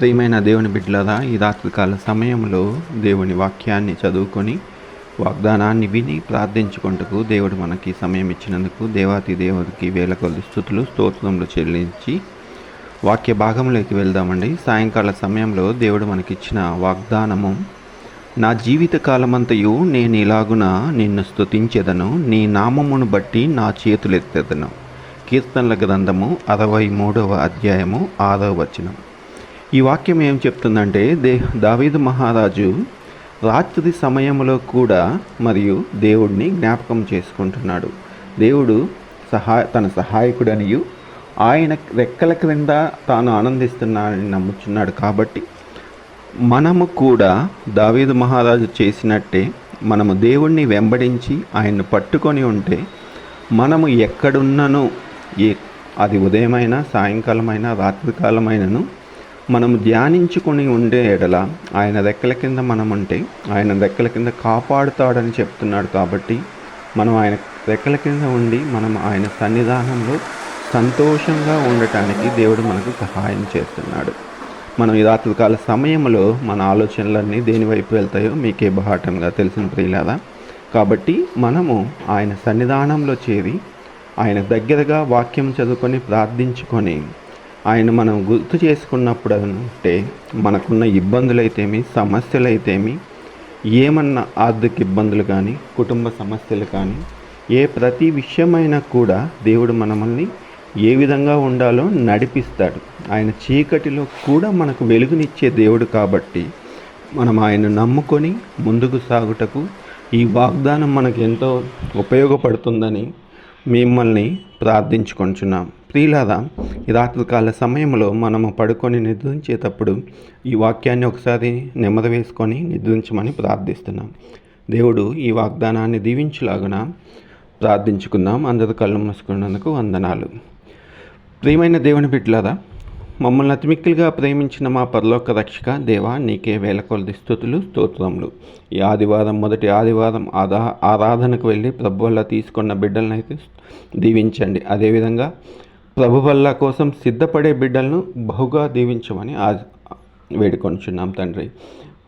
ప్రియమైన దేవుని బిడ్డలదా ఈ రాత్రికాల సమయంలో దేవుని వాక్యాన్ని చదువుకొని వాగ్దానాన్ని విని ప్రార్థించుకుంటకు దేవుడు మనకి సమయం ఇచ్చినందుకు దేవాతి దేవుడికి వేల కొద్ది స్థుతులు స్తోత్రములు చెల్లించి వాక్య భాగంలోకి వెళ్దామండి. సాయంకాల సమయంలో దేవుడు మనకిచ్చిన వాగ్దానము నా జీవిత కాలమంతయు నేను ఇలాగున నిన్ను స్తుతించెదను నీ నామమును బట్టి నా చేతులెత్తేదను. కీర్తనల గ్రంథము అరవై మూడవ అధ్యాయము ఆరవ వచనం. ఈ వాక్యం ఏం చెప్తుందంటే దే దావీదు మహారాజు రాత్రి సమయంలో కూడా మరియు దేవుడిని జ్ఞాపకం చేసుకుంటున్నాడు. దేవుడు సహాయ తన సహాయకుడనియు ఆయన రెక్కల క్రింద తాను ఆనందిస్తున్నాడని నమ్ముచున్నాడు కాబట్టి మనము కూడా దావీదు మహారాజు చేసినట్టే మనము దేవుణ్ణి వెంబడించి ఆయన్ను పట్టుకొని ఉంటే మనము ఎక్కడున్నను ఏ అది ఉదయమైనా సాయంకాలమైనా రాత్రికాలమైనను మనము ధ్యానించుకొని ఉండే ఎడల ఆయన రెక్కల కింద మనం ఉంటే ఆయన రెక్కల కింద కాపాడుతాడని చెప్తున్నాడు కాబట్టి మనం ఆయన రెక్కల కింద ఉండి మనం ఆయన సన్నిధానంలో సంతోషంగా ఉండటానికి దేవుడు మనకు సహాయం చేస్తున్నాడు. మనం ఈ రాత్రికాల సమయంలో మన ఆలోచనలన్నీ దేని వైపు వెళ్తాయో మీకే బహాటంగా తెలిసిన ప్రియులాదా కాబట్టి మనము ఆయన సన్నిధానంలో చేరి ఆయన దగ్గరగా వాక్యం చదువుకొని ప్రార్థించుకొని ఆయన మనం గుర్తు చేసుకున్నప్పుడు అంటే మనకున్న ఇబ్బందులైతేమి సమస్యలైతేమి ఏమన్నా ఆర్థిక ఇబ్బందులు కానీ కుటుంబ సమస్యలు కానీ ఏ ప్రతి విషయమైనా కూడా దేవుడు మనల్ని ఏ విధంగా ఉండాలో నడిపిస్తాడు. ఆయన చీకటిలో కూడా మనకు వెలుగునిచ్చే దేవుడు కాబట్టి మనం ఆయన నమ్ముకొని ముందుకు సాగుటకు ఈ వాగ్దానం మనకు ఎంతో ఉపయోగపడుతుందని మిమ్మల్ని ప్రార్థించుకొంచున్నాం ప్రియులారా రాత్రికాల సమయంలో మనము పడుకొని నిద్రించేటప్పుడు ఈ వాక్యాన్ని ఒకసారి నెమ్మది వేసుకొని నిద్రించమని ప్రార్థిస్తున్నాం. దేవుడు ఈ వాగ్దానాన్ని దీవించులాగున ప్రార్థించుకుందాం. అందరు కళ్ళు మూసుకున్నందుకు వందనాలు. ప్రియమైన దేవుని బిడ్డలారా మమ్మల్ని అతిమిక్కిలుగా ప్రేమించిన మా పరలోక రక్షక దేవా నీకే వేల కొలది స్థుతులు స్తోత్రములు. ఈ ఆదివారం మొదటి ఆదివారం ఆదా ఆరాధనకు వెళ్ళి ప్రభు వల్ల తీసుకున్న బిడ్డలనైతే అయితే దీవించండి. అదేవిధంగా ప్రభువల్ల కోసం సిద్ధపడే బిడ్డలను బహుగా దీవించమని ఆ వేడుకొంచున్నాం తండ్రి.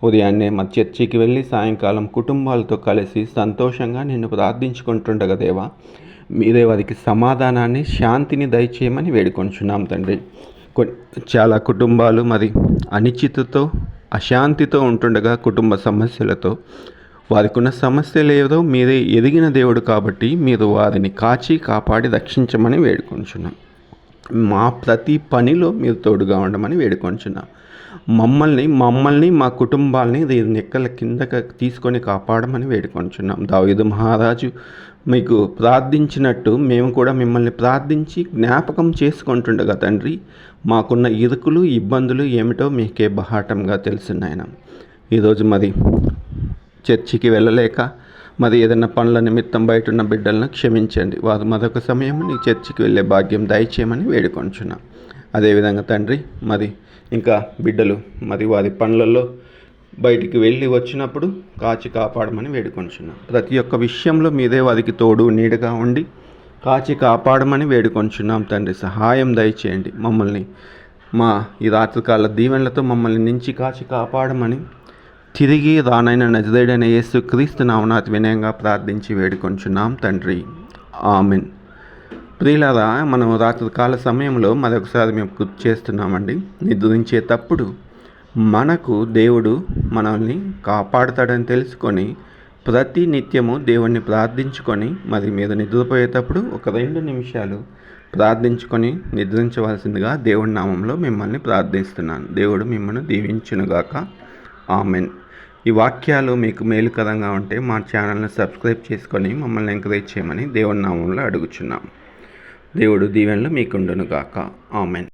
ఉదయాన్నే మా చర్చికి వెళ్ళి సాయంకాలం కుటుంబాలతో కలిసి సంతోషంగా నిన్ను ప్రార్థించుకుంటుండగా దేవా మీరే వారికి సమాధానాన్ని శాంతిని దయచేయమని వేడుకొంచున్నాం తండ్రి. చాలా కుటుంబాలు మరి అనిశ్చితతో అశాంతితో ఉంటుండగా కుటుంబ సమస్యలతో వారికి ఉన్న సమస్యలు ఏదో మీరే ఎదిగిన దేవుడు కాబట్టి మీరు వారిని కాచి కాపాడి రక్షించమని వేడుకొంచున్నాం మా ప్రతి పనిలో మీరు తోడుగా ఉండమని వేడుకొంచున్నాం. మమ్మల్ని మమ్మల్ని మా కుటుంబాల్ని నెక్కల కిందకి తీసుకొని కాపాడమని వేడుకొంచున్నాం. దావీదు మహారాజు మీకు ప్రార్థించినట్టు మేము కూడా మిమ్మల్ని ప్రార్థించి జ్ఞాపకం చేసుకుంటుండగా తండ్రి మాకున్న ఇరుకులు ఇబ్బందులు ఏమిటో మీకే బహాటంగా తెలుసున్నాయన ఈరోజు మరి చర్చికి వెళ్ళలేక మరి ఏదైనా పనుల నిమిత్తం బయట ఉన్న బిడ్డలను క్షమించండి. వారు మరొక సమయం నీ చర్చికి వెళ్ళే భాగ్యం దయచేయమని వేడుకొంచున్నా. అదేవిధంగా తండ్రి మరి ఇంకా బిడ్డలు మరి వారి పనులలో బయటికి వెళ్ళి వచ్చినప్పుడు కాచి కాపాడమని వేడుకొంచున్నాం. ప్రతి ఒక్క విషయంలో మీదే వారికి తోడు నీడగా ఉండి కాచి కాపాడమని వేడుకొంచున్నాం. తండ్రి సహాయం దయచేయండి. మమ్మల్ని మా ఈ రాత్రికాల దీవెనలతో మమ్మల్ని నుంచి కాచి కాపాడమని తిరిగి రానైన నజరేడైన యేసు క్రీస్తు నామనాథ్ వినయంగా ప్రార్థించి వేడుకొంచున్నాం తండ్రి. ఆమెన్. ప్రియులారా మనం రాత్రికాల సమయంలో మరొకసారి మేము గుర్తు చేస్తున్నామండి. నిద్రించేటప్పుడు మనకు దేవుడు మనల్ని కాపాడుతాడని తెలుసుకొని ప్రతి నిత్యము దేవుణ్ణి ప్రార్థించుకొని మరి మీద నిద్రపోయేటప్పుడు ఒక రెండు నిమిషాలు ప్రార్థించుకొని నిద్రించవలసిందిగా దేవుడి నామంలో మిమ్మల్ని ప్రార్థిస్తున్నాను. దేవుడు మిమ్మల్ని దీవించునుగాక. ఆమెన్. ఈ వాక్యాలు మీకు మేలుకరంగా ఉంటే మా ఛానల్ని సబ్స్క్రైబ్ చేసుకొని మమ్మల్ని ఎంకరేజ్ చేయమని దేవుడి నామంలో అడుగుచున్నాం. దేవుడు దీవెనలు మీకుండునుగాక. ఆమెన్.